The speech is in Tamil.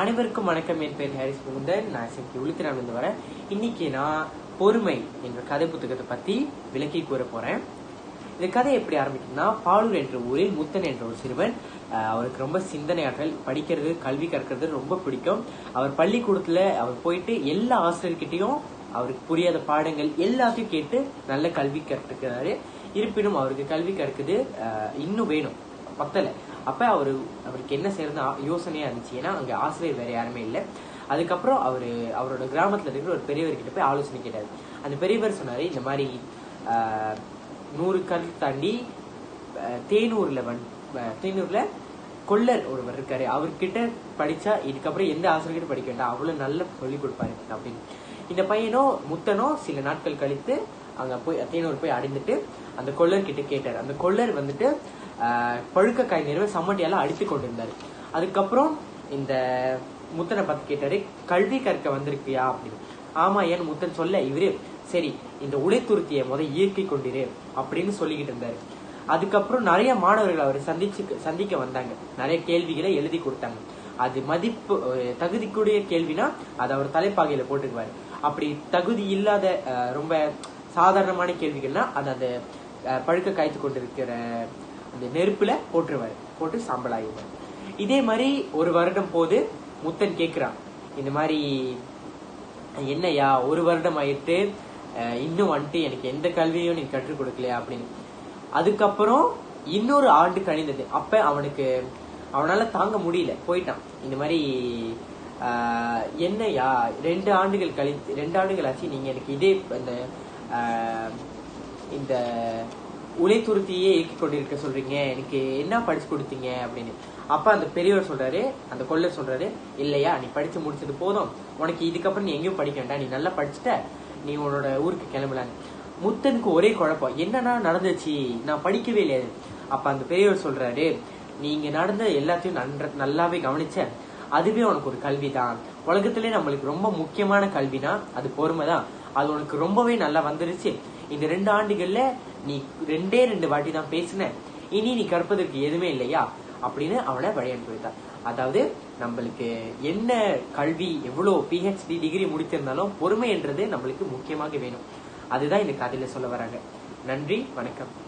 அனைவருக்கும் வணக்கம். என் பேர் ஹாரிஸ் முகுந்தன். நான் சிங்கி உளுத்திரான் வந்து வரேன். இன்னைக்கு நான் பொறுமை என்ற கதை புத்தகத்தை பற்றி விளக்கி கூற போகிறேன் இந்த கதை எப்படி ஆரம்பிக்குதுன்னா பாலூர் என்ற ஊரில் முத்தன் என்ற ஒரு சிறுவன் அவருக்கு ரொம்ப சிந்தனையாற்றல் படிக்கிறது கல்வி கற்கிறது ரொம்ப பிடிக்கும். அவர் பள்ளிக்கூடத்தில் அவர் போயிட்டு எல்லா ஆசிரியர்கிட்டையும் அவருக்கு புரியாத பாடங்கள் எல்லாத்தையும் கேட்டு நல்ல கல்வி கற்றுக்கிறாரு. இருப்பினும் அவருக்கு கல்வி கற்குது இன்னும் வேணும். பத்தல. அப்ப அவரு அவருக்கு என்ன செய்யறது யோசனையாக யோசனையா இருந்துச்சு. ஏன்னா அங்க ஆசிரியர் வேற யாருமே இல்லை. அதுக்கப்புறம் அவரு அவரோட கிராமத்துல இருக்கிற ஒரு பெரியவர்கிட்ட போய் ஆலோசனை கேட்டாரு. அந்த பெரியவர் சொன்னாரு இந்த மாதிரி ஆஹ், நூறு கல் தாண்டி தேனூர்ல வந் தேனூர்ல கொல்லர் ஒருவர் இருக்காரு. அவர்கிட்ட படிச்சா இதுக்கப்புறம் எந்த ஆசிரியர்கிட்ட படிக்க வேண்டாம். அவ்வளவு நல்ல சொல்லிக் கொடுப்பாரு அப்படின்னு. இந்த பையனோ முத்தனோ சில நாட்கள் கழித்து அங்க போய் தேனூர் போய் அடைந்துட்டு அந்த கொல்லர் கிட்ட கேட்டார். அந்த கொல்லர் வந்துட்டு பழுக்க காய் நிறைவே சம்மட்டியால அடித்து கொண்டிருந்தாரு. அதுக்கப்புறம் இந்த முத்தனை பார்த்து கேட்டாரு கல்வி கற்க வந்திருக்கியா? அப்படின்னு. ஆமா ஏன் முத்தன் சொல்ல இவரு சரி இந்த உழைத்துருத்திய முத இயக்கி கொண்டிரு அப்படின்னு சொல்லிக்கிட்டு இருந்தாரு. அதுக்கப்புறம் நிறைய மாணவர்கள் அவர் சந்திச்சு சந்திக்க வந்தாங்க. நிறைய கேள்விகளை எழுதி கொடுத்தாங்க. அது மதிப்பு அஹ், தகுதிக்குரிய கேள்வினா அது அவர் தலைப்பாகையில போட்டுக்குவாரு. அப்படி தகுதி இல்லாத அஹ், ரொம்ப சாதாரணமான கேள்விகள்னா அது அந்த அஹ், பழுக்க காய்த்து கொண்டிருக்கிற அந்த நெருப்புல போட்டுருவாரு. போட்டு சாம்பல் ஆகிடுவார் இதே மாதிரி ஒரு வருடம் போது முத்தன் கேக்குறான் இந்த மாதிரி என்னய்யா ஒரு வருடம் ஆயிட்டு இன்னும் வந்துட்டு எனக்கு எந்த கல்வியும் நீ கற்றுக் கொடுக்கலையா? அப்படின்னு. அதுக்கப்புறம் இன்னொரு ஆண்டு கழிந்தது. அப்ப அவனுக்கு அவனால தாங்க முடியல. போயிட்டான். இந்த மாதிரி ஆஹ், என்னய்யா ரெண்டு ஆண்டுகள் கழித்து ரெண்டு ஆண்டுகள் ஆச்சு. நீங்க எனக்கு இதே அந்த ஆஹ், இந்த உழைத்துருத்தியே இயக்கி கொண்டிருக்க சொல்றீங்க. எனக்கு என்ன படிச்சு கொடுத்தீங்க அப்படின்னு. அப்ப அந்த பெரியவர் சொல்றாரு அந்த கொள்ளர் சொல்றாரு இல்லையா நீ படிச்சு முடிச்சது போதும். உனக்கு இதுக்கப்புறம் நீ எங்கேயும் படிக்க வேண்டாம். நீ நல்லா படிச்சுட்ட நீ உன்னோட ஊருக்கு கிளம்பலான்னு. முத்தனுக்கு ஒரே குழப்பம். என்னன்னா நடந்துச்சு? நான் படிக்கவே இல்லையா. அப்ப அந்த பெரியவர் சொல்றாரு நீங்க நடந்த எல்லாத்தையும் நன்ற நல்லாவே கவனிச்ச. அதுவே உனக்கு ஒரு கல்வி தான் உலகத்திலே நம்மளுக்கு ரொம்ப முக்கியமான கல்வினா அது பொறுமை தான் அது உனக்கு ரொம்பவே நல்லா வந்துருச்சு. இந்த ரெண்டு ஆண்டுகள்ல நீ ரெண்டே ரெண்டு வாட்டி தான் பேசின. இனி நீ கற்பதற்கு எதுவுமே இல்லையா? அப்படின்னு அவனை வழி அனுப்பி வைத்தான் அதாவது நம்மளுக்கு என்ன கல்வி எவ்வளவு பிஹெச்டி டிகிரி முடித்திருந்தாலும் பொறுமை என்றது நம்மளுக்கு முக்கியமாக வேணும். அதுதான் இந்த கதையில சொல்ல வராங்க. நன்றி வணக்கம்.